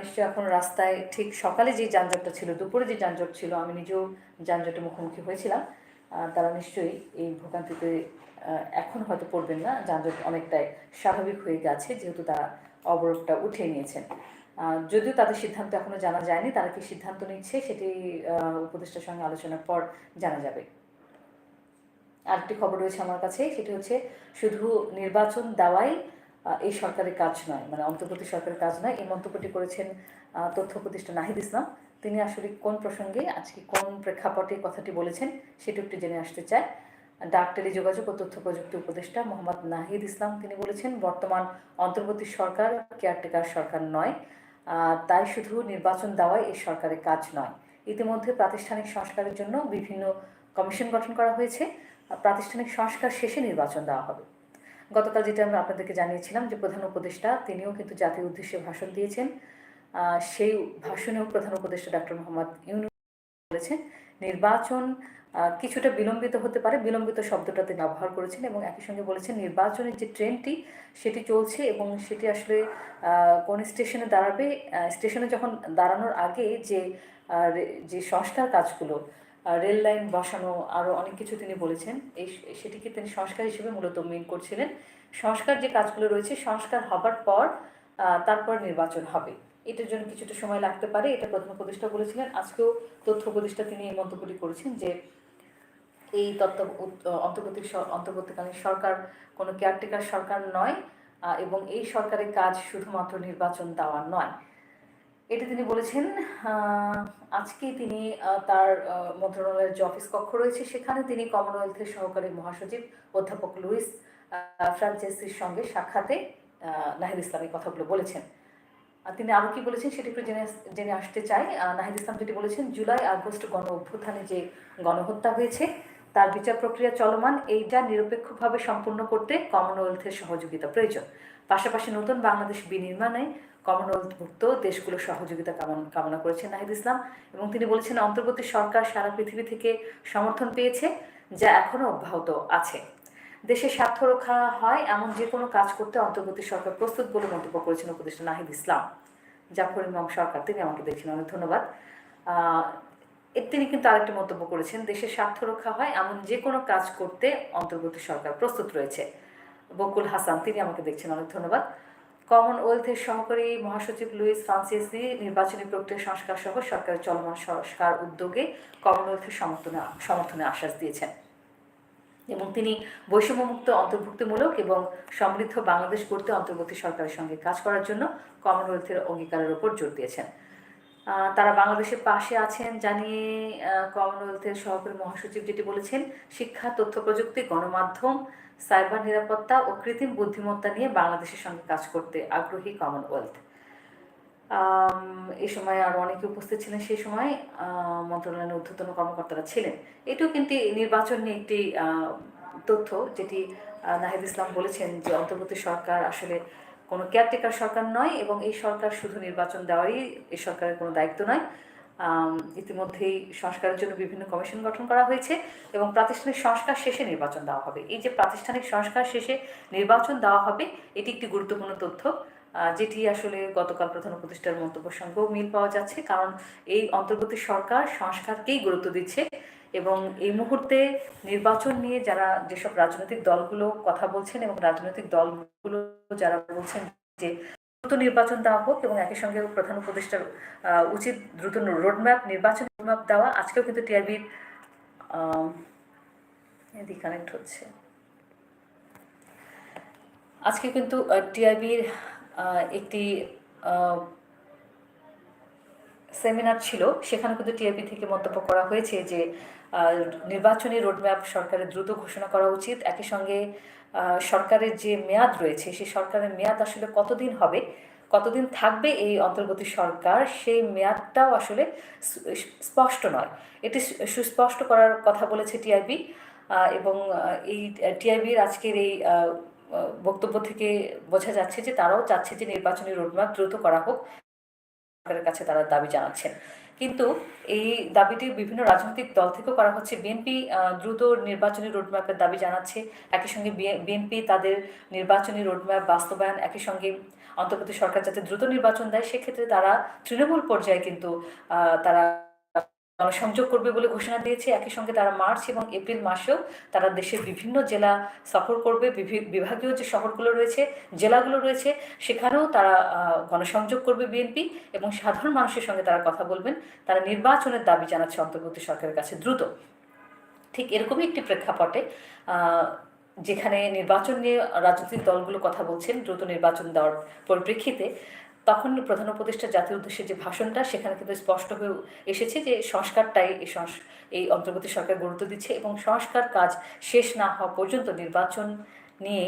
নিশ্চয়ই এখন রাস্তায় ঠিক সকালে যে যানজটটা ছিল, দুপুরে যে যানজট ছিল, আমি নিজেও যানজটের মুখোমুখি হয়েছিলাম। তারা নিশ্চয়ই এই ভোগান্তিতে এখন হয়তো পড়বেন না। যানজট অনেকটাই স্বাভাবিক হয়ে গেছে, যেহেতু তারা অবরোধটা উঠিয়ে নিয়েছেন। যদিও তাদের সিদ্ধান্ত এখনও জানা যায়নি, তারা কি সিদ্ধান্ত নিচ্ছে সেটি উপদেষ্টার সঙ্গে আলোচনার পর জানা যাবে। আরেকটি খবর রয়েছে আমার কাছে, সেটি হচ্ছে শুধু নির্বাচন দেওয়াই এই সরকারের কাজ নয় মানে অন্তর্বর্তী সরকারের কাজ নয়। এই মন্তব্যটি করেছেন তথ্য প্রতিষ্ঠান নাহিদ ইসলাম। তিনি আসলে কোন প্রসঙ্গে, আজকে কোন প্রেক্ষাপটে কথাটি বলেছেন, সেটি একটু জেনে আসতে চায় ডাক, টেলিযোগাযোগ ও তথ্য প্রযুক্তি উপদেষ্টা মোহাম্মদ নাহিদ ইসলাম তিনি বলেছেন, বর্তমান অন্তর্বর্তী সরকার কেয়ারটেকার সরকার নয় তাই শুধু নির্বাচন দেওয়াই এই সরকারের কাজ নয়। ইতিমধ্যে প্রাতিষ্ঠানিক সংস্কারের জন্য বিভিন্ন কমিশন গঠন করা হয়েছে। প্রাতিষ্ঠানিক সংস্কার শেষে নির্বাচন দেওয়া হবে। গতকাল যেটা আমরা আপনাদেরকে জানিয়েছিলাম যে প্রধান উপদেষ্টা, তিনিও কিন্তু জাতির উদ্দেশ্যে ভাষণ দিয়েছেন। সেই ভাষণেও প্রধান উপদেষ্টা ডক্টর মোহাম্মদ ইউনুস বলেছেন, নির্বাচন কিছুটা বিলম্বিত হতে পারে, বিলম্বিত শব্দটা তিনি ব্যবহার করেছেন এবং একই সঙ্গে বলেছেন, নির্বাচনের যে ট্রেনটি, সেটি চলছে এবং সেটি আসলে কোন স্টেশনে দাঁড়াবে স্টেশনে যখন দাঁড়ানোর আগে যে যে সংস্কার কাজগুলো রেল লাইন বসানো আরও অনেক কিছু তিনি বলেছেন। এই সেটিকে তিনি সংস্কার হিসেবে মূলত মেন করছিলেন? সংস্কার যে কাজগুলো রয়েছে, সংস্কার হবার পর তারপর নির্বাচন হবে। এটার জন্য কিছুটা সময় লাগতে পারে, এটা প্রথম উপদেষ্টা বলেছিলেন। আজকেও তথ্য উপদেষ্টা তিনি এই মন্তব্যটি করেছেন যে, এই তত্ত্ব অন্তর্বর্তী অন্তর্বর্তীকালীন সরকার কোনো কেয়ারটেকার সরকার নয় এবং এই সরকারের কাজ শুধুমাত্র নির্বাচন দেওয়া নয়। এটা তিনি বলেছেন আজকে তিনি তার মন্ত্রণালয়ের যে অফিস কক্ষ রয়েছে, সেখানে তিনি কমনওয়েলথের সহকারী মহাসচিব, অধ্যাপক লুইস ফ্রান্সেসির সঙ্গে সাক্ষাতে নাহিদ ইসলাম এই কথাগুলো বলেছেন। তিনি আরও কি বলেছেন সেটি একটু জেনে জেনে আসতে চাই। নাহিদ ইসলাম যেটি বলেছেন, জুলাই, আগস্ট গণ অভ্যুত্থানে যে গণহত্যা হয়েছে, তার বিচার প্রক্রিয়া চলমান, এইটা নিরপেক্ষভাবে সম্পূর্ণ করতে কমনওয়েলথের সহযোগিতা প্রয়োজন। পাশাপাশি নতুন বাংলাদেশ বিনির্মাণে কমনওয়েলথভুক্ত দেশগুলোর সহযোগিতা কামন- করেছেন নাহিদ ইসলাম এবং তিনি বলেছেন, অন্তর্বর্তী সরকার সারা পৃথিবী থেকে সমর্থন পেয়েছে, যা এখনও অব্যাহত আছে। দেশের স্বার্থ রক্ষা হয় এমন যে কোনো কাজ করতে অন্তর্বর্তী সরকার প্রস্তুত বলে মন্তব্য করেছেন উপদেষ্টা নাহিদ ইসলাম। জাফর ইমাম সরকার, তিনি আমাকে দেখছেন, অনেক ধন্যবাদ। তিনি কিন্তু আরেকটি মন্তব্য করেছেন দেশের স্বার্থ রক্ষা হয় এমন যে কোনো কাজ করতে অন্তর্বর্তী সরকার প্রস্তুত রয়েছে। বকুল হাসান, তিনি আমাকে দেখছেন, অনেক ধন্যবাদ। কমনওয়েলথের সহকারী মহাসচিব লুইস ফ্রান্সিসি নির্বাচনী প্রক্রিয়া সংস্কার সহ সরকারের চলমান সংস্কার উদ্যোগে কমনওয়েলথের সমর্থনে সমর্থনে আশ্বাস দিয়েছেন। এবং তিনি বৈষম্যমুক্ত, অন্তর্ভুক্তিমূলক এবং সমৃদ্ধ বাংলাদেশ গড়তে অন্তর্বর্তী সরকারের সঙ্গে কাজ করার জন্য কমনওয়েলথের অঙ্গীকারের ওপর জোর দিয়েছেন। তারা বাংলাদেশের পাশে আছেন জানিয়ে কমনওয়েলথের সহকারী মহাসচিব যেটি বলেছেন, শিক্ষা, তথ্য প্রযুক্তি, গণমাধ্যম সাইবার নিরাপত্তা ও কৃত্রিম বুদ্ধিমত্তা নিয়ে বাংলাদেশের সঙ্গে কাজ করতে আগ্রহী কমনওয়েলথ এই সময় আরও অনেকে উপস্থিত ছিলেন সেই সময়। মন্ত্রণালয়ের ঊর্ধ্বতন কর্মকর্তারা ছিলেন। এটিও কিন্তু নির্বাচন নিয়ে একটি তথ্য যেটি নাহিদ ইসলাম বলেছেন যে অন্তর্বর্তী সরকার আসলে কোনো কেয়ারটেকার সরকার নয় এবং এই সরকার শুধু নির্বাচন দেওয়ারই, এই সরকারের কোনো দায়িত্ব নয়। ইতিমধ্যেই সংস্কারের জন্য বিভিন্ন কমিশন গঠন করা হয়েছে এবং প্রাতিষ্ঠানিক সংস্কার শেষে নির্বাচন দেওয়া হবে। এই যে প্রাতিষ্ঠানিক সংস্কার শেষে নির্বাচন দেওয়া হবে, এটি একটি গুরুত্বপূর্ণ তথ্য। যেটি আসলে গতকাল প্রধান উপদেষ্টার মন্তব্যের সঙ্গেও মিল পাওয়া যাচ্ছে, কারণ এই অন্তর্বর্তী সরকার সংস্কারকেই গুরুত্ব দিচ্ছে এবং এই মুহূর্তে নির্বাচন নিয়ে যারা যেসব রাজনৈতিক দলগুলো কথা বলছেন এবং রাজনৈতিক দলগুলো যারা বলছেন যে দ্রুত নির্বাচন দেওয়া হোক এবং একই সঙ্গে প্রধান উপদেষ্টার উচিত দ্রুত রোডম্যাপ নির্বাচন রোডম্যাপ দেওয়া। আজকেও কিন্তু টিআইবির এদিকে কানেক্ট হচ্ছে। আজকে কিন্তু টিআইবির একটি সেমিনার ছিল। সেখানে কিন্তু টিআইবি থেকে মন্তব্য করা হয়েছে যে নির্বাচনী রোডম্যাপ সরকারের দ্রুত ঘোষণা করা উচিত। একই সঙ্গে সরকারের যে মেয়াদ রয়েছে, সেই সরকারের মেয়াদ আসলে কতদিন হবে, কতদিন থাকবে এই অন্তর্বর্তী সরকার, সেই মেয়াদটাও আসলে স্পষ্ট নয়। এটি সুস্পষ্ট করার কথা বলেছে টিআইবি এবং এই টিআইবির আজকের এই বক্তব্য থেকে বোঝা যাচ্ছে যে তারাও চাচ্ছে যে নির্বাচনী রোডম্যাপ দ্রুত করা হোক। সরকারের কাছে তারা দাবি জানাচ্ছেন। কিন্তু এই দাবিটি বিভিন্ন রাজনৈতিক দল থেকেও করা হচ্ছে। বিএনপি দ্রুত নির্বাচনী রোডম্যাপের দাবি জানাচ্ছে। একই সঙ্গে বিএনপি তাদের নির্বাচনী রোডম্যাপ বাস্তবায়ন একই সঙ্গে অন্তর্বর্তী সরকার যাতে দ্রুত নির্বাচন দেয়, সেক্ষেত্রে তারা তৃণমূল পর্যায়ে কিন্তু তারা গণসংযোগ করবে বলে ঘোষণা দিয়েছে। একই সঙ্গে তারা মার্চ এবং এপ্রিল মাসেও তারা দেশের বিভিন্ন জেলা সফর করবে। বিভাগীয় যে শহরগুলো রয়েছে, জেলাগুলো রয়েছে, সেখানেও তারা গণসংযোগ করবে বিএনপি এবং সাধারণ মানুষের সঙ্গে তারা কথা বলবেন। তারা নির্বাচনের দাবি জানাচ্ছে অন্তর্বর্তী সরকারের কাছে দ্রুত। ঠিক এরকমই একটি প্রেক্ষাপটে যেখানে নির্বাচন নিয়ে রাজনৈতিক দলগুলো কথা বলছেন, দ্রুত নির্বাচন দেওয়ার পরিপ্রেক্ষিতে তখন প্রধান উপদেষ্টা জাতীয় উদ্দেশ্যে যে ভাষণটা, সেখানে কিন্তু স্পষ্ট হয়ে এসেছে যে সংস্কারটাই এই এই অন্তর্বর্তী সরকার গুরুত্ব দিচ্ছে এবং সংস্কার কাজ শেষ না হওয়া পর্যন্ত নির্বাচন নিয়ে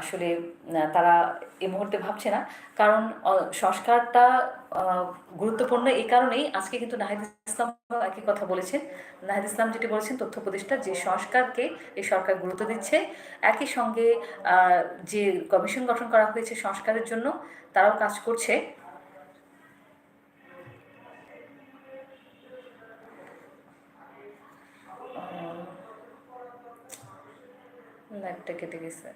আসলে তারা এই মুহূর্তে ভাবছে না। কারণ সংস্কারটা গুরুত্বপূর্ণ এই কারণেই আজকে কিন্তু নাহিদ ইসলাম একই কথা বলেছেন। নাহিদ ইসলাম যেটি বলেছেন, তথ্য উপদেষ্টা, যে সংস্কারকে এই সরকার গুরুত্ব দিচ্ছে। একই সঙ্গে যে কমিশন গঠন করা হয়েছে সংস্কারের জন্য তারাও কাজ করছে। লাইভটা কেটে গেছে।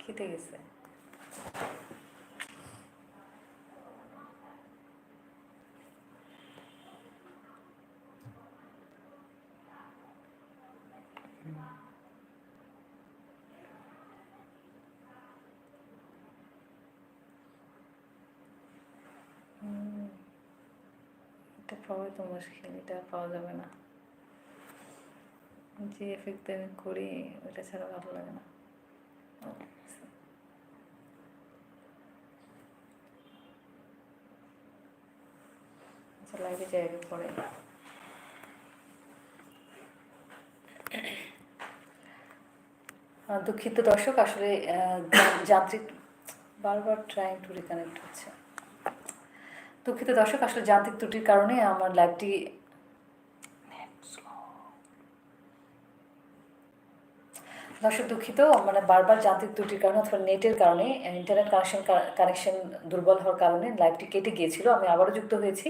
কেটে গেছে। এটা পাওয়াই তো মুশকিল, এটা পাওয়া যাবে না। যে এফেক্ট আমি করি ওটা ছাড়া ভালো লাগে না। আচ্ছা লাইভে জায়গা পড়ে দুঃখিত দর্শক, আসলে যান্ত্রিক বারবার ট্রাইং টু রিকানেক্ট হচ্ছে। দুঃখিত দর্শক, আসলে যান্ত্রিক ত্রুটির কারণে আমার লাইভটি দর্শক, দুঃখিত মানে বারবার যান্ত্রিক ত্রুটির কারণে অথবা নেটের কারণে ইন্টারনেট কানেকশন কানেকশন দুর্বল হওয়ার কারণে লাইভটি কেটে গিয়েছিল। আমি আবারও যুক্ত হয়েছি।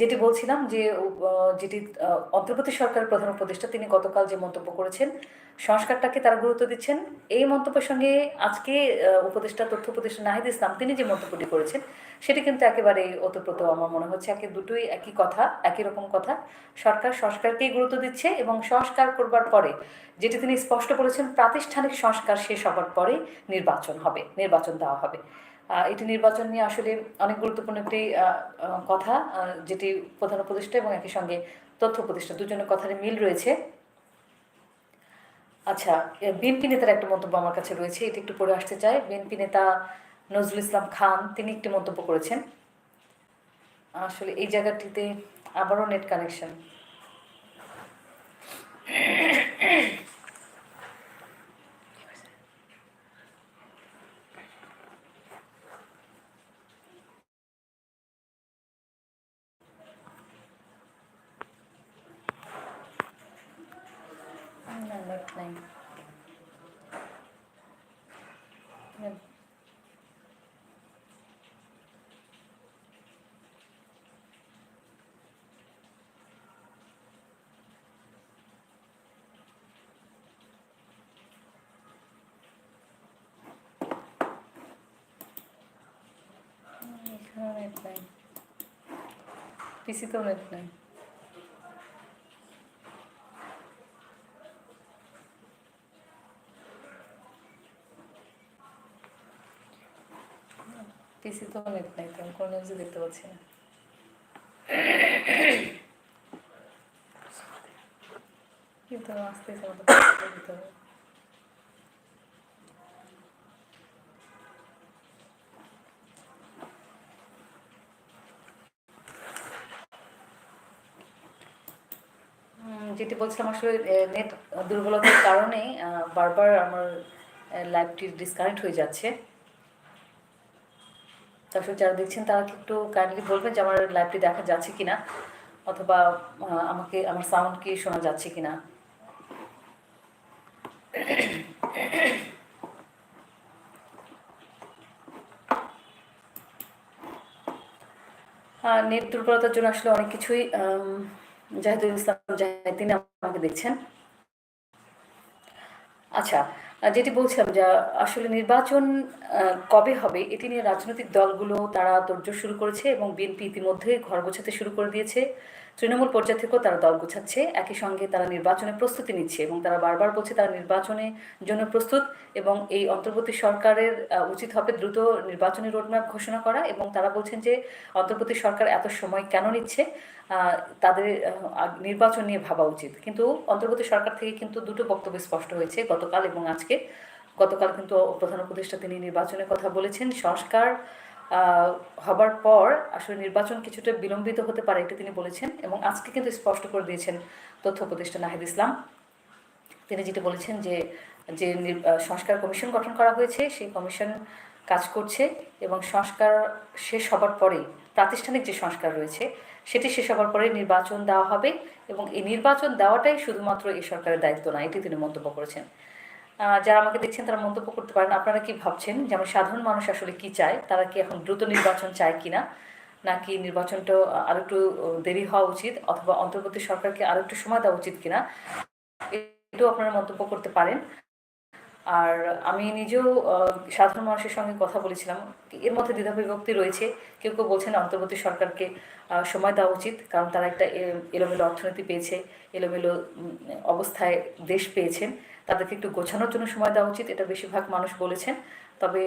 যেটি বলছিলাম যে যেটি অন্তর্বর্তী সরকারের প্রধান উপদেষ্টা তিনি গতকাল যে মন্তব্য করেছেন, সংস্কারটাকে তারা গুরুত্ব দিচ্ছেন। এই মন্তব্যের সঙ্গে আজকে উপদেষ্টা, তথ্য উপদেষ্টা নাহিদ ইসলাম তিনি যে মন্তব্যটি করেছেন, সেটি কিন্তু একেবারে ওতপ্রোত আমার মনে হচ্ছে। একে দুটোই একই কথা, একই রকম কথা। সরকার সংস্কারকেই গুরুত্ব দিচ্ছে এবং সংস্কার করবার পরে যেটি তিনি স্পষ্ট করেছেন, প্রাতিষ্ঠানিক সংস্কার শেষ হবার পরে নির্বাচন হবে, নির্বাচন দেওয়া হবে। এটি নির্বাচন নিয়ে আসলে অনেক গুরুত্বপূর্ণ একটি কথা যেটি প্রধান উপদেষ্টা এবং একই সঙ্গে তথ্য উপদেষ্টা দুজনের কথার মিল রয়েছে। আচ্ছা বিএনপি নেতার একটা মন্তব্য আমার কাছে রয়েছে, এটি একটু পড়ে আসতে চাই। বিএনপি নেতা নজরুল ইসলাম খান, তিনি একটি মন্তব্য করেছেন। আসলে এই জায়গাটিতে আবারও নেট কানেকশন না নেট নাই নেট- এখানেও নেট নাই পিসিতেও নেট নাই। পিসিতেও নেট নাই, তো কোনো নিউজে দেখতে পাচ্ছি না। কিন্তু আসতে আমাদের যেটি বলছিলাম আসলে নেট দুর্বলতার কারণে বারবার আমার লাইভটি ডিসকানেক্ট হয়ে যাচ্ছে। দর্শক যারা দেখছেন, তারা একটু কাইন্ডলি বলবেন যে আমার লাইভটি দেখা যাচ্ছে কিনা? অথবা আমাকে, আমার সাউন্ড কি শোনা যাচ্ছে কিনা? নেট দুর্বলতার জন্য আসলে অনেক কিছুই জাহিদুল ইসলাম জাহিদ, তিনি আমাকে দেখছেন। আচ্ছা যেটি বলছিলাম যে আসলে নির্বাচন কবে হবে, এটি নিয়ে রাজনৈতিক দলগুলো তারা তোড়জোড় শুরু করেছে এবং বিএনপি ইতিমধ্যে ঘর গোছাতে শুরু করে দিয়েছে। তৃণমূল পর্যায় থেকেও তারা দল গোছাচ্ছে। একই সঙ্গে তারা নির্বাচনে প্রস্তুতি নিচ্ছে এবং তারা বারবার বলছে তারা নির্বাচনের জন্য প্রস্তুত এবং এই অন্তর্বর্তী সরকারের উচিত হবে দ্রুত নির্বাচনী রোডম্যাপ ঘোষণা করা এবং তারা বলছেন যে অন্তর্বর্তী সরকার এত সময় কেন নিচ্ছে তাদের নির্বাচন নিয়ে ভাবা উচিত। কিন্তু অন্তর্বর্তী সরকার থেকে কিন্তু দুটো বক্তব্য স্পষ্ট হয়েছে গতকাল এবং আজকে। গতকাল কিন্তু প্রধান উপদেষ্টা তিনি নির্বাচনের কথা বলেছেন। সংস্কার হবার পর আসলে নির্বাচন কিছুটা বিলম্বিত হতে পারে এটা তিনি বলেছেন এবং আজকে কিন্তু স্পষ্ট করে দিয়েছেন তথ্য উপদেষ্টা নাহিদ ইসলাম। তিনি যেটা বলেছেন যে যে সংস্কার কমিশন গঠন করা হয়েছে, সেই কমিশন কাজ করছে এবং সংস্কার শেষ হবার পরেই প্রাতিষ্ঠানিক যে সংস্কার রয়েছে, সেটি শেষ হবার পরে নির্বাচন দেওয়া হবে এবং এই নির্বাচন দেওয়াটাই শুধুমাত্র এই সরকারের দায়িত্ব না, এটি তিনি মন্তব্য করেছেন। যারা আমাকে দেখছেন, তারা মন্তব্য করতে পারেন। আপনারা কি ভাবছেন যেমন সাধারণ মানুষ আসলে কি চায় তারা কি এখন দ্রুত নির্বাচন চায় কিনা? নাকি নির্বাচনটা আরও একটু দেরি হওয়া উচিত? অথবা অন্তর্বর্তী সরকারকে আরও একটু সময় দেওয়া উচিত কিনা? এটাও আপনারা মন্তব্য করতে পারেন। আর আমি নিজেও সাধারণ মানুষের সঙ্গে কথা বলেছিলাম। এর মধ্যে দ্বিধা বিভক্তি রয়েছে। কেউ কেউ বলছেন অন্তর্বর্তী সরকারকে সময় দেওয়া উচিত, কারণ তারা একটা এলোমেলো অর্থনীতি পেয়েছে, এলোমেলো অবস্থায় দেশ পেয়েছেন। তাদেরকে একটু গোছানোর জন্য সময় দেওয়া উচিত, এটা বেশিরভাগ মানুষ বলেছেন। তবে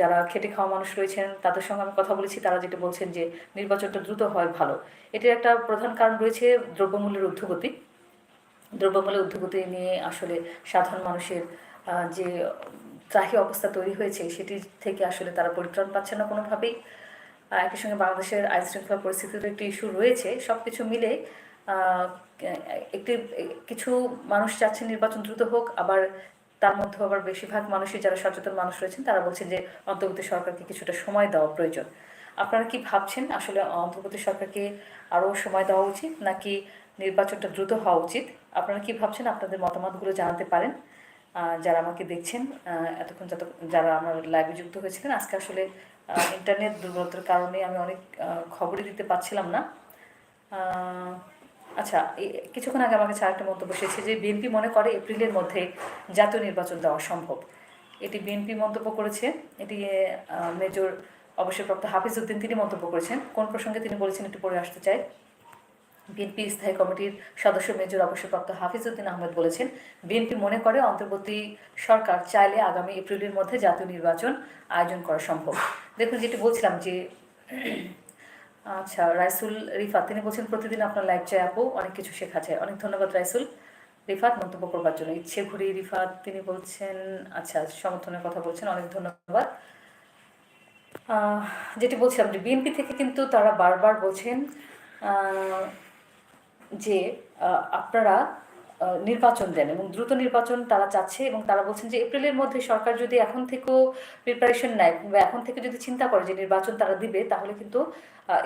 যারা খেটে খাওয়া মানুষ রয়েছেন, তাদের সঙ্গে আমি কথা বলেছি। তারা যেটা বলছেন যে, নির্বাচনটা দ্রুত হয়, ভালো। এটির একটা প্রধান কারণ রয়েছে দ্রব্যমূল্যের ঊর্ধ্বগতি। দ্রব্যমূল্যের ঊর্ধ্বগতি নিয়ে আসলে সাধারণ মানুষের যে ত্রাহি অবস্থা তৈরি হয়েছে সেটি থেকে আসলে তারা পরিত্রাণ পাচ্ছে না কোনোভাবেই। একই সঙ্গে বাংলাদেশের আইন শৃঙ্খলা পরিস্থিতির একটি ইস্যু রয়েছে সব কিছু মিলে একটি, কিছু মানুষ চাচ্ছেন নির্বাচন দ্রুত হোক, আবার তার মধ্যে আবার বেশিরভাগ মানুষই যারা সচেতন মানুষ রয়েছেন, তারা বলছেন যে অন্তর্বর্তী সরকারকে কিছুটা সময় দেওয়া প্রয়োজন। আপনারা কি ভাবছেন আসলে অন্তর্বর্তী সরকারকে আরও সময় দেওয়া উচিত, নাকি নির্বাচনটা দ্রুত হওয়া উচিত? আপনারা কি ভাবছেন? আপনাদের মতামতগুলো জানাতে পারেন। যারা আমাকে দেখছেন এতক্ষণ যত যারা আমার লাইভে যুক্ত হয়েছিলেন, আজকে আসলে ইন্টারনেট দুর্বলতার কারণে আমি অনেক খবরই দিতে পারছিলাম না। আচ্ছা কিছুক্ষণ আগে আমার কাছে আরেকটা মন্তব্য এসেছে যে, বিএনপি মনে করে এপ্রিলের মধ্যে জাতীয় নির্বাচন দেওয়া সম্ভব। এটি বিএনপি মন্তব্য করেছে, এটি মেজর অবসরপ্রাপ্ত হাফিজউদ্দিন তিনি মন্তব্য করেছেন। কোন প্রসঙ্গে তিনি বলেছেন একটু পরে আসতে চাই। বিএনপি স্থায়ী কমিটির সদস্য মেজর অবসরপ্রাপ্ত হাফিজউদ্দিন আহমেদ বলেছেন, বিএনপি মনে করে অন্তর্বর্তী সরকার চাইলে আগামী এপ্রিলের মধ্যে জাতীয় নির্বাচন আয়োজন করা সম্ভব। দেখুন, যেটি বলছিলাম যে আচ্ছা রাইসুল রিফাত, তিনি বলছেন, প্রতিদিন আপনার লাইভ চাই আপু, অনেক কিছু শেখা যায়। অনেক ধন্যবাদ রাইসুল রিফাত মন্তব্য করবার জন্য। ইচ্ছে ঘুরি রিফাত, তিনি বলছেন আচ্ছা সমর্থনের কথা বলছেন, অনেক ধন্যবাদ। যেটি বলছিলাম যে, বিএনপি থেকে কিন্তু তারা বারবার বলছেন যে আপনারা নির্বাচন দেন এবং দ্রুত নির্বাচন তারা চাচ্ছে এবং তারা বলছেন যে এপ্রিলের মধ্যে সরকার যদি এখন থেকেও প্রিপারেশন নেয় বা এখন থেকে যদি চিন্তা করে যে নির্বাচন তারা দিবে, তাহলে কিন্তু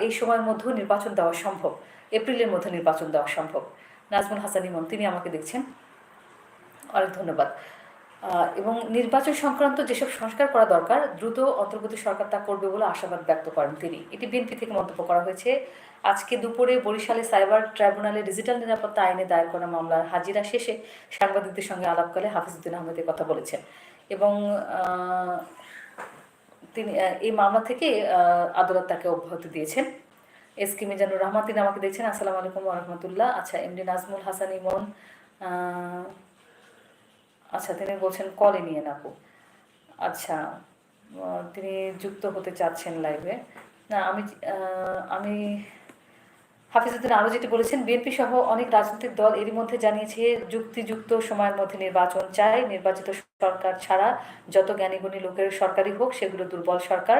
এই সময়ের মধ্যেও নির্বাচন দেওয়া সম্ভব। এপ্রিলের মধ্যে নির্বাচন দেওয়া সম্ভব। নাজমুল হাসান ইমন, তিনি আমাকে দেখছেন। অনেক ধন্যবাদ। এবং নির্বাচন সংক্রান্ত যেসব সংস্কার করা দরকার, দ্রুত অন্তর্বর্তী সরকার তা করবে বলে আশাবাদ ব্যক্ত করেন তিনি। এটি বিএনপি থেকে মন্তব্য করা হয়েছে। আজকে দুপুরে বরিশালে সাইবার ট্রাইব্যুনালে ডিজিটাল নিরাপত্তা আইনে দায়ের করা মামলার হাজিরা শেষে সাংবাদিকদের সঙ্গে আলাপকালে হাফিজউদ্দিন আহমেদ এ কথা বলেছেন। এবং তিনি এই মামলা থেকে আদালত তাকে অব্যাহতি দিয়েছেন। এস কে মিজানুর রহমান, তিনি আমাকে দেখছেন। আসসালামু আলাইকুম রহমতুল্লাহ। আচ্ছা এমডি নাজমুল হাসান ইমন আচ্ছা তিনি বলছেন, কলে নিয়ে নাকু। আচ্ছা তিনি যুক্ত হতে চাচ্ছেন লাইভে। না, আমি আমি হাফিজুদ্দিন আরও যেটি বলেছেন, বিএনপি সহ অনেক রাজনৈতিক দল এরই মধ্যে জানিয়েছে, যুক্তিযুক্ত সময়ের মধ্যে নির্বাচন চায়। নির্বাচিত সরকার ছাড়া যত জ্ঞানীগুণী লোকের সরকারি হোক, সেগুলো দুর্বল সরকার।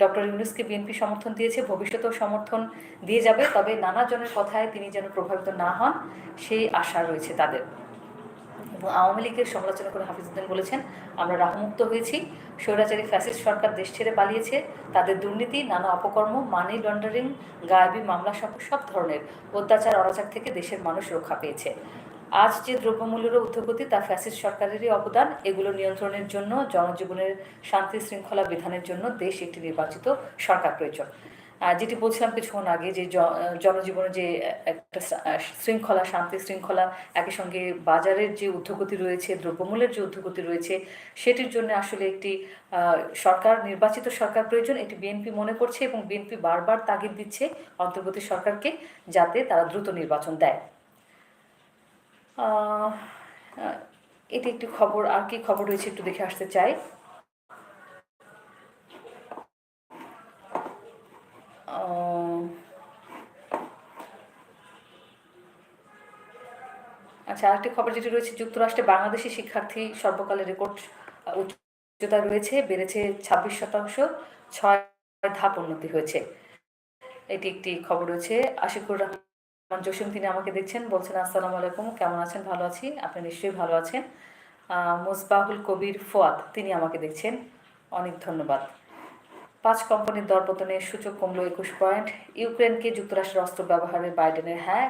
ডক্টর ইউনুসকে বিএনপি সমর্থন দিয়েছে, ভবিষ্যতেও সমর্থন দিয়ে যাবে, তবে নানা জনের কথায় তিনি যেন প্রভাবিত না হন, সেই আশা রয়েছে তাদের। আওয়ামী লীগের সমালোচনা করে হাফিজউদ্দিন বলেছেন, আমরা রাহমুক্ত হয়েছি। স্বৈরাচারী ফ্যাসিস্ট সরকার দেশ ছেড়ে পালিয়েছে। তাদের দুর্নীতি, নানা অপকর্ম মানি লন্ডারিং গায়েবী মামলা সহ সব ধরনের অত্যাচার অরাচার থেকে দেশের মানুষ রক্ষা পেয়েছে। আজ যে দ্রব্যমূল্যের ঊর্ধ্বগতি তা ফ্যাসিস্ট সরকারেরই অবদান। এগুলো নিয়ন্ত্রণের জন্য, জনজীবনের শান্তি শৃঙ্খলা বিধানের জন্য দেশ একটি নির্বাচিত সরকার প্রয়োজন। যেটি বলছিলাম কিছুক্ষণ আগে যে জনজীবনে যে একটা শৃঙ্খলা, শান্তি শৃঙ্খলা একই সঙ্গে বাজারের যে ঊর্ধ্বগতি রয়েছে, দ্রব্যমূল্যের যে ঊর্ধ্বগতি রয়েছে, সেটির জন্য আসলে একটি সরকার, নির্বাচিত সরকার প্রয়োজন, এটি বিএনপি মনে করছে এবং বিএনপি বারবার তাগিদ দিচ্ছে অন্তর্বর্তী সরকারকে যাতে তারা দ্রুত নির্বাচন দেয়। এটি একটি খবর, আর কি খবর রয়েছে একটু দেখে আসতে চাই। আচ্ছা আরেকটি খবর যেটি রয়েছে, যুক্তরাষ্ট্রে বাংলাদেশি শিক্ষার্থী সর্বকালের রেকর্ড উচ্চতা রয়েছে, বেড়েছে ছাব্বিশ শতাংশ, ছয় ধাপ উন্নতি হয়েছে। এটি একটি খবর রয়েছে। আশিকুর রহমান জসিম, তিনি আমাকে দেখছেন, বলছেন, আসসালামু আলাইকুম, কেমন আছেন? ভালো আছি? আপনি নিশ্চয়ই ভালো আছেন? মুসবাহুল কবির ফোয়াদ, তিনি আমাকে দেখছেন। অনেক ধন্যবাদ। পাঁচ কোম্পানির দরপতনে সূচক কমলো একুশ পয়েন্ট। ইউক্রেনকে যুক্তরাষ্ট্রের অস্ত্র ব্যবহারের বাইডেনের হ্যাঁ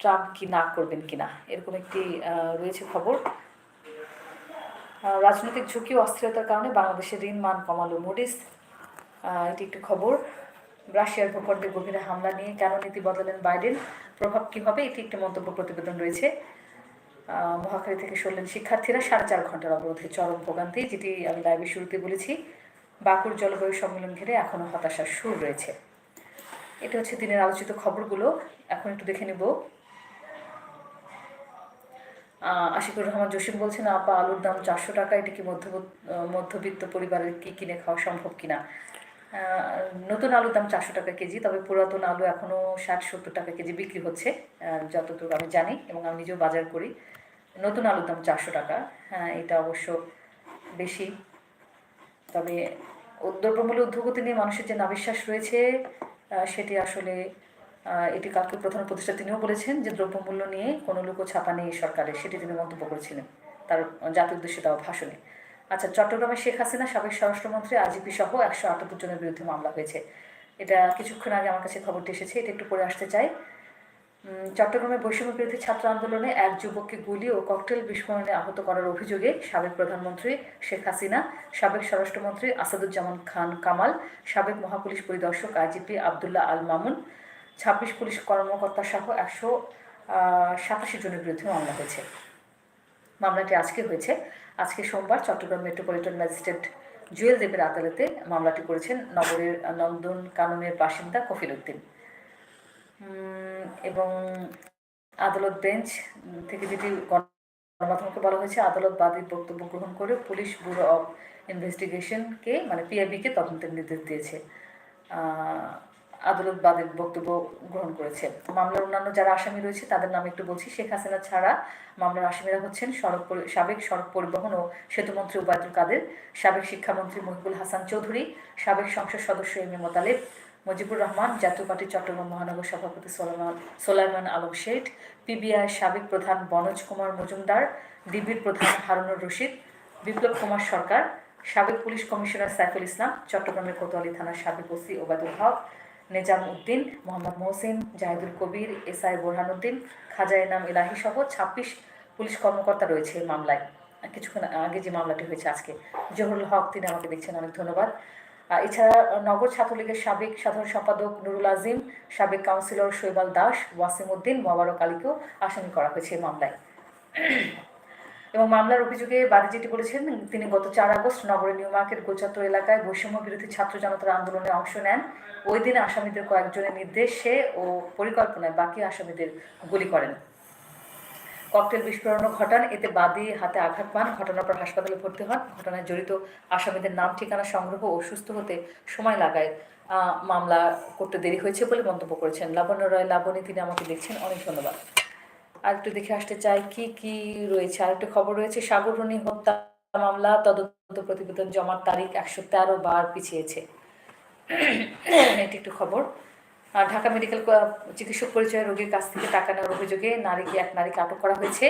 ট্রাম্প কি না করবেন কি না এরকম একটি রয়েছে খবর। রাজনৈতিক ঝুঁকি ও অস্থিরতার কারণে বাংলাদেশের ঋণ মান কমালো মুডিস এটি একটি খবর। রাশিয়ার ভূখণ্ডে গভীরে হামলা নিয়ে কেন নীতি বদলেন বাইডেন, প্রভাব কি হবে, এটি একটি মন্তব্য প্রতিবেদন রয়েছে। মহাখালী থেকে সরলেন শিক্ষার্থীরা, সাড়ে চার ঘণ্টার অবরোধে চরম ভোগান্তি, যেটি আমি লাইভের শুরুতে বলেছি। বাঁকুড় জলবায়ু সম্মেলন ঘিরে এখনও হতাশার সুর রয়েছে। এটা হচ্ছে দিনের আলোচিত খবরগুলো। এখন একটু দেখে নেব। আশিকুর রহমান জসিম বলছেন, আপা, আলুর দাম চারশো টাকা, এটি কি মধ্যবত- মধ্যবিত্ত পরিবারের কি কিনে খাওয়া সম্ভব কিনা? নতুন আলুর দাম চারশো টাকা কেজি, তবে পুরাতন আলু এখনও ষাট সত্তর টাকা কেজি বিক্রি হচ্ছে যতটুকু আমি জানি এবং আমি নিজেও বাজার করি। নতুন আলুর দাম চারশো টাকা হ্যাঁ এটা অবশ্য বেশি। তবে দ্রব্যমূল্য ঊর্ধ্বগতি নিয়ে মানুষের যে নাবিশ্বাস রয়েছে সেটি আসলে এটি কালকে প্রধান উপদেষ্টা তিনিও বলেছেন যে দ্রব্যমূল্য নিয়ে কোনো লোক ছাপা নেই সরকারের, সেটি তিনি মন্তব্য করেছিলেন। তার জাতীয় উদ্দেশ্যে দেওয়া ভাষণে। আচ্ছা চট্টগ্রামে শেখ হাসিনা, সাবেক স্বরাষ্ট্রমন্ত্রী আইজিপি সহ একশো আটাত্তর জনের বিরুদ্ধে মামলা হয়েছে। এটা কিছুক্ষণ আগে আমার কাছে খবরটি এসেছে, এটা একটু পরে আসতে চাই। চট্টগ্রামে বৈষম্য বিরোধী ছাত্র আন্দোলনে এক যুবককে গুলি ও ককটেল বিস্ফোরণে আহত করার অভিযোগে সাবেক প্রধানমন্ত্রী শেখ হাসিনা, সাবেক স্বরাষ্ট্রমন্ত্রী আসাদুজ্জামান খান কামাল, সাবেক মহাপুলিশ পরিদর্শক আইজিপি আবদুল্লাহ আল মামুন, ছাব্বিশ পুলিশ কর্মকর্তা সহ একশো সাতাশি জনের বিরুদ্ধে মামলা হয়েছে। মামলাটি আজকে হয়েছে। আজকে সোমবার চট্টগ্রাম মেট্রোপলিটন ম্যাজিস্ট্রেট জুয়েল দেবের আদালতে মামলাটি করেছেন নগরের নন্দন কাননের বাসিন্দা কফিল উদ্দিন। এবং আদালত বেঞ্চ থেকে যেটি গণমাধ্যমকে বলা হয়েছে আদালত বাদীর বক্তব্য গ্রহণ করে পুলিশ ব্যুরো অব ইনভেস্টিগেশনকে মানে পিআইবিকে তদন্তের নির্দেশ দিয়েছে। আদালত বাদীর বক্তব্য গ্রহণ করেছে। মামলার অন্যান্য যারা আসামি রয়েছে, তাদের নাম একটু বলছি। শেখ হাসিনা ছাড়া মামলার আসামিরা হচ্ছেন সড়ক সাবেক সড়ক পরিবহন ও সেতুমন্ত্রী উবায়দুল কাদের, সাবেক শিক্ষামন্ত্রী মহিবুল হাসান চৌধুরী, সাবেক সংসদ সদস্য এম এ মোতালেব মুজিবুর রহমান, জাতীয় পার্টির চট্টগ্রাম মহানগর সভাপতি সোলাইমান সোলাইমান আলম শেঠ, পিবিআই সাবেক প্রধান বনোজ কুমার মজুমদার, ডিবির প্রধান হারুনুর রশিদ, বিপ্লব কুমার সরকার, সাবেক পুলিশ কমিশনার সাইফুল ইসলাম, চট্টগ্রামের কোতোয়ালি থানার সাবেক OC Obaidul Haque, Nezam Uddin, Mohammad Mohsin, Zahidul Kabir, S SI Borhanuddin Khaja Enam Elahi সহ ছাব্বিশ পুলিশ কর্মকর্তা রয়েছে এই মামলায়। কিছুক্ষণ আগে যে মামলাটি হয়েছে আজকে, জহুরুল হক, তিনি আমাকে দেখছেন, অনেক ধন্যবাদ। এছাড়া নগর ছাত্রলীগের সাবেক সাধারণ সম্পাদক নুরুল আজিম, সাবেক কাউন্সিলর শৈবাল দাস ওয়াসিম উদ্দিন মোবারক আলীকেও আসামি করা হয়েছে এই মামলায়। এবং মামলার অভিযোগে বাদী যেটি বলেছেন, তিনি গত চার আগস্ট নগরের নিউ মার্কেট গোচত্বর এলাকায় বৈষম্য বিরোধী ছাত্র জনতার আন্দোলনে অংশ নেন। ওই দিন আসামিদের কয়েকজনের নির্দেশে ও পরিকল্পনায় বাকি আসামিদের গুলি করেন। ককটেল বিস্ফোরণও ঘটান, এতে বাদী হাতে আঘাত পান, ঘটনার পর হাসপাতালে ভর্তি হন। ঘটনায় জড়িত আসামিদের নাম, ঠিকানা সংগ্রহ ও সুস্থ হতে সময় লাগায় মামলা করতে দেরি হয়েছে বলে মন্তব্য করেছেন। লাবণ্য রয়, লাবণী, তিনি আমাকে দেখছেন। অনেক ধন্যবাদ। আর একটু দেখে আসতে চাই, কি কি রয়েছে? আর একটা খবর রয়েছে সাগররণী হত্যা মামলা, তদন্ত প্রতিবেদন জমার তারিখ একশো তেরো বার পিছিয়েছে। এটি একটু খবর। ঢাকা মেডিকেল চিকিৎসক পরিচয় রোগীর কাছ থেকে টাকা নেওয়ার অভিযোগে নারীকে এক নারীকে আটক করা হয়েছে।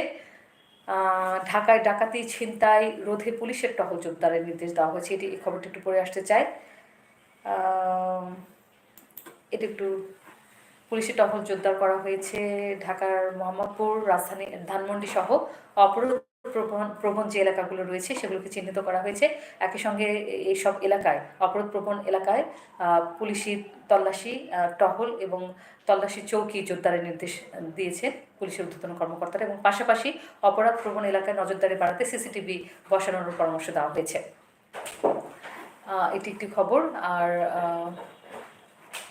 ঢাকায় ডাকাতি, ছিনতাই, রোধে পুলিশের টহল জোরদারের নির্দেশ দেওয়া হয়েছে। এটি এই খবরটি একটু পড়ে আসতে চাই। এটা একটু পুলিশের টহল জোরদার করা হয়েছে। ঢাকার মোহাম্মদপুর, রাজধানী ধানমন্ডি সহ অপরাধ প্রবণ প্রবণ যে এলাকাগুলো রয়েছে সেগুলোকে চিহ্নিত করা হয়েছে। একই সঙ্গে এইসব এলাকায়, অপরাধ প্রবণ এলাকায় পুলিশি তল্লাশি টহল এবং তল্লাশি চৌকি জোরদারের নির্দেশ দিয়েছে পুলিশের ঊর্ধ্বতন কর্মকর্তারা এবং পাশাপাশি অপরাধ প্রবণ এলাকায় নজরদারি বাড়াতে সিসিটিভি বসানোর পরামর্শ দেওয়া হয়েছে। এটি একটি খবর। আর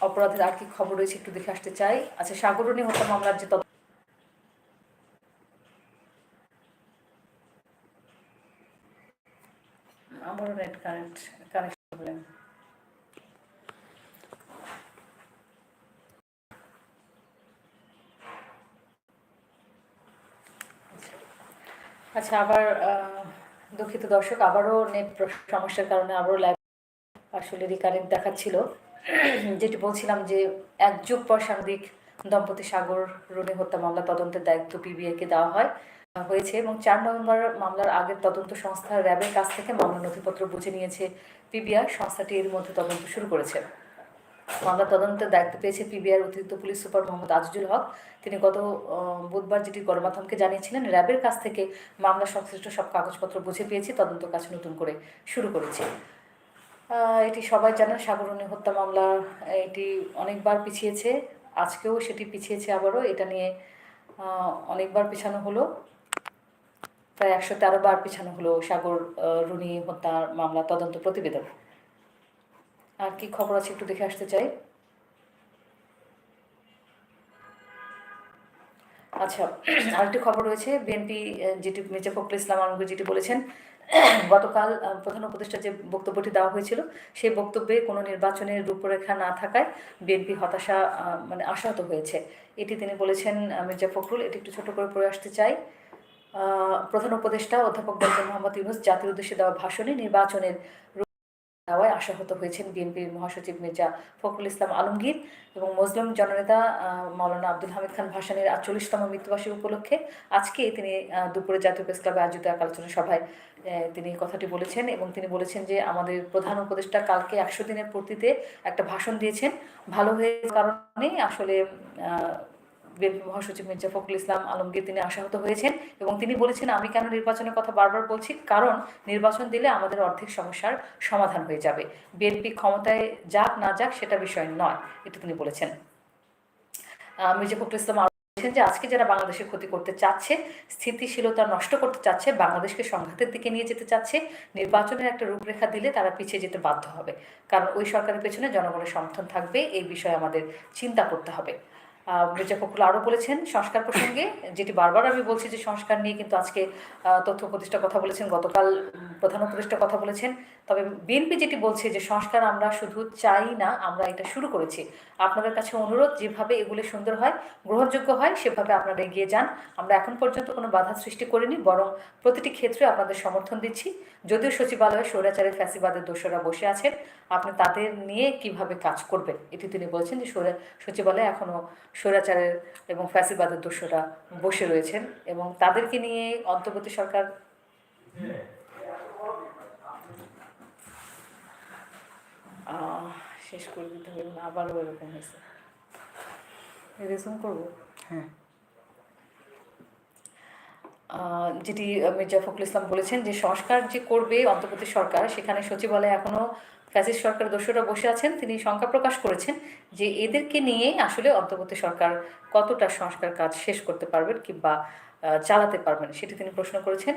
অপরাধের আর কি খবর রয়েছে একটু দেখে আসতে চাই। আচ্ছা সাগরণী হত্যা মামলার যে তদন্ত আমারও নেট কানেক্ট কানেকশন প্রবলেম আচ্ছা আবার দুঃখিত দর্শক, আবারও নেট সমস্যার কারণে আবারও লাইভ আসলে রিকারেন্ট দেখাচ্ছিল। যেটি বলছিলাম যে এক যুগ পর সাংবাদিক দম্পতি সাগর রুনি হত্যা মামলা তদন্তের দায়িত্ব পিবিআইকে দেওয়া হয়। হয়েছে এবং চার নভেম্বর মামলার আগের তদন্ত সংস্থা র্যাবের কাছ থেকে মামলার নথিপত্র বুঝে নিয়েছে পিবিআই। সংস্থাটি এর মধ্যে তদন্ত শুরু করেছে। মামলা তদন্তের দায়িত্ব পেয়েছে পিবিআর অতিরিক্ত পুলিশ সুপার মোহাম্মদ আজিজুল হক। তিনি গত বুধবার যেটি গণমাধ্যমকে জানিয়েছিলেন, র্যাবের কাছ থেকে মামলা সংশ্লিষ্ট সব কাগজপত্র বুঝে পেয়েছি, তদন্ত কাজ নতুন করে শুরু করেছে। এটি সবাই জানেন সাগরণী হত্যা মামলা, এটি অনেকবার পিছিয়েছে, আজকেও সেটি পিছিয়েছে আবারও। এটা নিয়ে অনেকবার পিছানো হলো। প্রায় একশো তেরো বার পিছানো হলো সাগর রুনি হত্যার মামলা, তদন্ত প্রতিবেদন। আর কি খবর আছে একটু দেখে আসতে চাই? আচ্ছা আরেকটি খবর রয়েছে। বিএনপি যেটি মির্জা ফখরুল ইসলাম, আলমগীর যেটি বলেছেন, গতকাল প্রধান উপদেষ্টা যে বক্তব্যটি দেওয়া হয়েছিল, সেই বক্তব্যে কোনো নির্বাচনের রূপরেখা না থাকায় বিএনপি হতাশা মানে আশাহত হয়েছে। এটি তিনি বলেছেন মির্জা ফখরুল। এটি একটু ছোট করে পড়ে আসতে চাই। প্রধান উপদেষ্টা অধ্যাপক ডক্টর মোহাম্মদ ইউনুস জাতির উদ্দেশ্যে দেওয়া ভাষণে নির্বাচনের দেওয়ায় আশাহত হয়েছেন বিএনপির মহাসচিব মির্জা ফখরুল ইসলাম আলমগীর এবং মুসলিম জননেতা আহ, মাওলানা আব্দুল হামিদ খান ভাসানের আটচল্লিশতম মৃত্যুবার্ষিকী উপলক্ষে আজকে তিনি দুপুরে জাতীয় প্রেস ক্লাবে আয়োজিত এক আলোচনা সভায় তিনি কথাটি বলেছেন এবং তিনি বলেছেন যে আমাদের প্রধান উপদেষ্টা কালকে একশো দিনের পূর্তিতে একটা ভাষণ দিয়েছেন। ভালো হয়ে কারণে আসলে বিএনপি মহাসচিব মির্জা ফখরুল ইসলাম আলমগীর তিনি আশাহত হয়েছেন এবং তিনি বলেছেন, আমি কেন নির্বাচনের কথা বারবার বলছি? কারণ নির্বাচন দিলে আমাদের অর্ধেক সমস্যার সমাধান হয়ে যাবে। বিএনপি ক্ষমতায় যাক, না যাক, সেটা বিষয় নয়। এটা তিনি বলেছেন। মির্জা ফখরুল ইসলাম বলেছেন যে, আজকে যারা বাংলাদেশের ক্ষতি করতে চাচ্ছে, স্থিতিশীলতা নষ্ট করতে চাচ্ছে, বাংলাদেশকে সংঘাতের দিকে নিয়ে যেতে চাচ্ছে, নির্বাচনের একটা রূপরেখা দিলে তারা পিছিয়ে যেতে বাধ্য হবে। কারণ ওই সরকারের পেছনে জনগণের সমর্থন থাকবে, এই বিষয়ে আমাদের চিন্তা করতে হবে। মির্জা ফখরুল আরও বলেছেন সংস্কার প্রসঙ্গে, যেটি বারবার আমি বলছি যে সংস্কার নিয়ে কিন্তু আজকে তথ্য উপদেষ্টা কথা বলেছেন, গতকাল প্রধান উপদেষ্টা কথা বলেছেন। তবে বিএনপি যেটি বলছে যে সংস্কার আমরা শুধু চাই না, আমরা এটা শুরু করেছি। আপনাদের কাছে অনুরোধ, যেভাবে এগুলো সুন্দর হয়, গ্রহণযোগ্য হয়, সেভাবে আপনারা এগিয়ে যান। আমরা এখন পর্যন্ত কোনো বাধা সৃষ্টি করিনি, বরং প্রতিটি ক্ষেত্রে আপনাদের সমর্থন দিচ্ছি। যদিও সচিবালয়ে স্বৈরাচারের ফ্যাসিবাদের দোষরা বসে আছেন, আপনি তাদের নিয়ে কীভাবে কাজ করবেন? এটি তিনি বলছেন যে সচিবালয়ে এখনও স্বৈরাচারের এবং ফ্যাসিবাদের দোষরা বসে রয়েছেন এবং তাদেরকে নিয়ে অন্তর্বর্তী সরকার শেষ করে দিতে হবে আবারও এরকম হয়েছে। রেজুম করব? হ্যাঁ। যেটি মির্জা ফখরুল ইসলাম বলেছেন যে সংস্কার যে করবে অন্তর্বর্তী সরকার সেখানে সচিবালয়ে এখনও ফ্যাসিস্ট সরকার দোষরা বসে আছেন তিনি শঙ্কা প্রকাশ করেছেন যে এদেরকে নিয়ে আসলে অন্তর্বর্তী সরকার কতটা সংস্কার কাজ শেষ করতে পারবেন কিংবা চালাতে পারবেন সেটি তিনি প্রশ্ন করেছেন।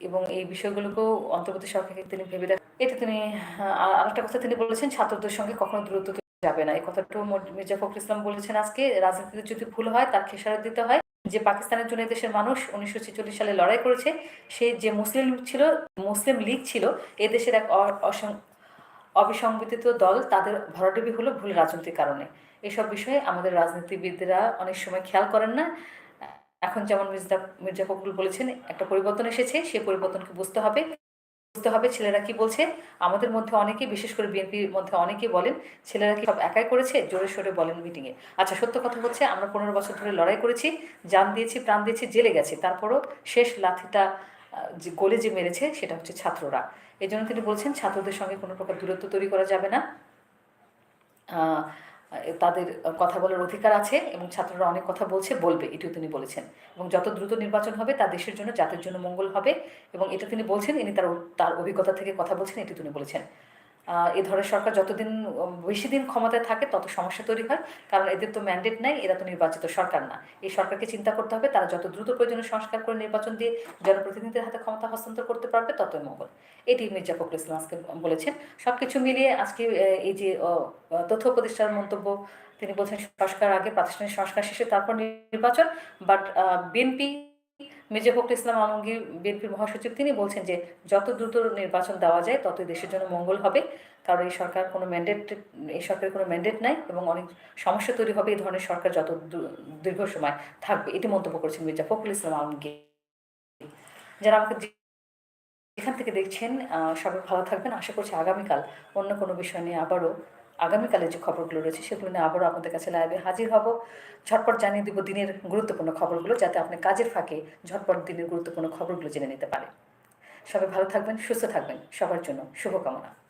এবং এই বিষয়গুলোকেও অন্তর্বর্তী সরকারকে তিনি ভেবে এটি তিনি আহ, আর একটা কথা তিনি বলেছেন ছাত্রদের সঙ্গে কখনো দূরত্ব যাবে না। এই কথাটাও মোর- মির্জা ফখরুল ইসলাম বলেছেন আজকে। রাজনীতিতে যদি ভুল হয় তার খেসারত দিতে হয়। যে পাকিস্তানের জন্য দেশের মানুষ উনিশশো ছেচল্লিশ সালে লড়াই করেছে সে যে মুসলিম ছিল মুসলিম লীগ ছিল এ দেশের এক অবিসংবিধিত দল তাদের ভরাডুবি হলো ভুল রাজনৈতিক কারণে। এসব বিষয়ে আমাদের রাজনীতিবিদরা অনেক সময় খেয়াল করেন না। এখন যেমন মির্জা মির্জা ফখরুল বলেছেন একটা পরিবর্তন এসেছে সেই পরিবর্তনকে বুঝতে হবে। বুঝতে হবে ছেলেরা কি বলছে। আমাদের মধ্যে অনেকেই, বিশেষ করে বিএনপির মধ্যে অনেকেই বলেন, ছেলেরা কি সব একাই করেছে? জোরে সোরে বলেন মিটিংয়ে। আচ্ছা সত্য কথা হচ্ছে আমরা পনেরো বছর ধরে লড়াই করেছি, জান দিয়েছি, প্রাণ দিয়েছি, জেলে গেছি। তারপরও শেষ লাথিটা যে গোলে যে মেরেছে, সেটা হচ্ছে ছাত্ররা। এই জন্য তিনি বলছেন, ছাত্রদের সঙ্গে কোনো প্রকার দূরত্ব তৈরি করা যাবে না। তাদের কথা বলার অধিকার আছে এবং ছাত্ররা অনেক কথা বলছে, বলবে, এটিও তিনি বলেছেন। এবং যত দ্রুত নির্বাচন হবে, তা দেশের জন্য জাতির জন্য মঙ্গল হবে এবং এটা তিনি বলছেন, ইনি তার তার অভিজ্ঞতা থেকে কথা বলছেন, এটি তিনি বলেছেন। এ ধরনের সরকার যতদিন বেশি দিন ক্ষমতায় থাকে, তত সমস্যা তৈরি হয়। কারণ এদের তো ম্যান্ডেট নাই, এরা তো নির্বাচিত সরকার না। এই সরকারকে চিন্তা করতে হবে, তারা যত দ্রুত প্রয়োজনীয় সংস্কার করে নির্বাচন দিয়ে জনপ্রতিনিধিদের হাতে ক্ষমতা হস্তান্তর করতে পারবে, ততই মঙ্গল। এটি মির্জা ফখরুল ইসলাম আজকে বলেছেন। সব কিছু মিলিয়ে আজকে এই যে তথ্য প্রতিষ্ঠার মন্তব্য, তিনি বলছেন সংস্কার আগে, প্রাতিষ্ঠানিক সংস্কার শেষে, তারপর নির্বাচন। বাট বিএনপি মির্জা ফখরুল ইসলাম আলমগীর, বিএনপির মহাসচিব, তিনি বলছেন যে যত দ্রুত নির্বাচন দেওয়া যায়, ততই দেশের জন্য মঙ্গল হবে। কারণ এই সরকার কোনো ম্যান্ডেট এই সরকারের কোনো ম্যান্ডেট নাই এবং অনেক সমস্যা তৈরি হবে এই ধরনের সরকার যত দীর্ঘ সময় থাকবে। এটি মন্তব্য করেছেন মির্জা ফখরুল ইসলাম আলমগীর। যারা আমাকে যেখান থেকে দেখছেন সবাই ভালো থাকবেন। আশা করছি আগামীকাল অন্য কোনো বিষয় নিয়ে আবারও আগামীকালের যে খবরগুলো রয়েছে, সেগুলো নিয়ে আবারও আপনাদের কাছে লাইভে হাজির হব। ঝটপট জানিয়ে দেবো দিনের গুরুত্বপূর্ণ খবরগুলো, যাতে আপনি কাজের ফাঁকে ঝটপট দিনের গুরুত্বপূর্ণ খবরগুলো জেনে নিতে পারেন। সবাই ভালো থাকবেন, সুস্থ থাকবেন। সবার জন্য শুভকামনা।